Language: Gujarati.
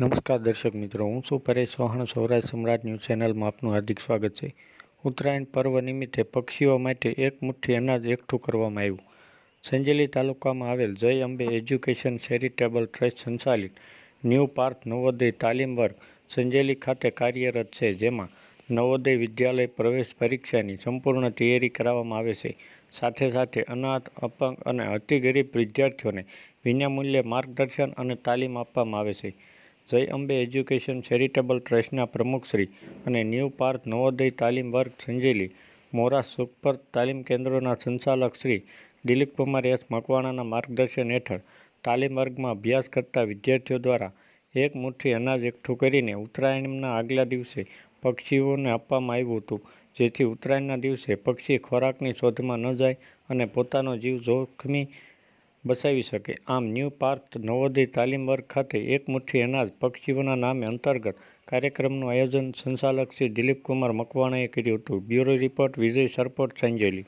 નમસ્કાર દર્શક મિત્રો, હું છું પરેશ ચૌહાણ સૌરાષ્ટ્ર સમ્રાટ ન્યૂઝ ચેનલમાં આપનું હાર્દિક સ્વાગત છે. ઉત્તરાયણ પર્વ નિમિત્તે પક્ષીઓ માટે એક મુઠ્ઠી અનાજ એકઠું કરવામાં આવ્યું. સંજેલી તાલુકામાં આવેલ Jay Ambe education charitable trust સંચાલિત ન્યૂ પાર્થ નવોદય તાલીમ વર્ગ સંજેલી ખાતે કાર્યરત છે, જેમાં નવોદય વિદ્યાલય પ્રવેશ પરીક્ષાની સંપૂર્ણ તૈયારી કરાવવામાં આવે છે. સાથે સાથે અનાથ, અપંગ અને અતિ ગરીબ વિદ્યાર્થીઓને વિનામૂલ્યે માર્ગદર્શન અને તાલીમ આપવામાં આવે છે. જય અંબે એજ્યુકેશન ચેરિટેબલ ટ્રસ્ટના પ્રમુખશ્રી અને ન્યૂ પાર્થ નવોદય તાલીમ વર્ગ સંજેલી, મોરા સુખપર તાલીમ કેન્દ્રોના સંચાલક શ્રી દિલીપ કુમાર એસ મકવાણાના માર્ગદર્શન હેઠળ તાલીમ વર્ગમાં અભ્યાસ કરતા વિદ્યાર્થીઓ દ્વારા એક મુઠ્ઠી અનાજ એકઠું કરીને ઉત્તરાયણના આગલા દિવસે પક્ષીઓને આપવામાં આવ્યું હતું, જેથી ઉત્તરાયણના દિવસે પક્ષી ખોરાકની શોધમાં ન જાય અને પોતાનો જીવ જોખમી બચાવી શકે. આમ ન્યૂ પાર્થ નવોદય તાલીમ વર્ગ ખાતે એક મુઠ્ઠી અનાજ પક્ષીઓના નામે અંતર્ગત કાર્યક્રમનું આયોજન સંચાલક શ્રી દિલીપકુમાર મકવાણાએ કર્યું હતું. Bureau report Vijay Sarpot Sanjeli.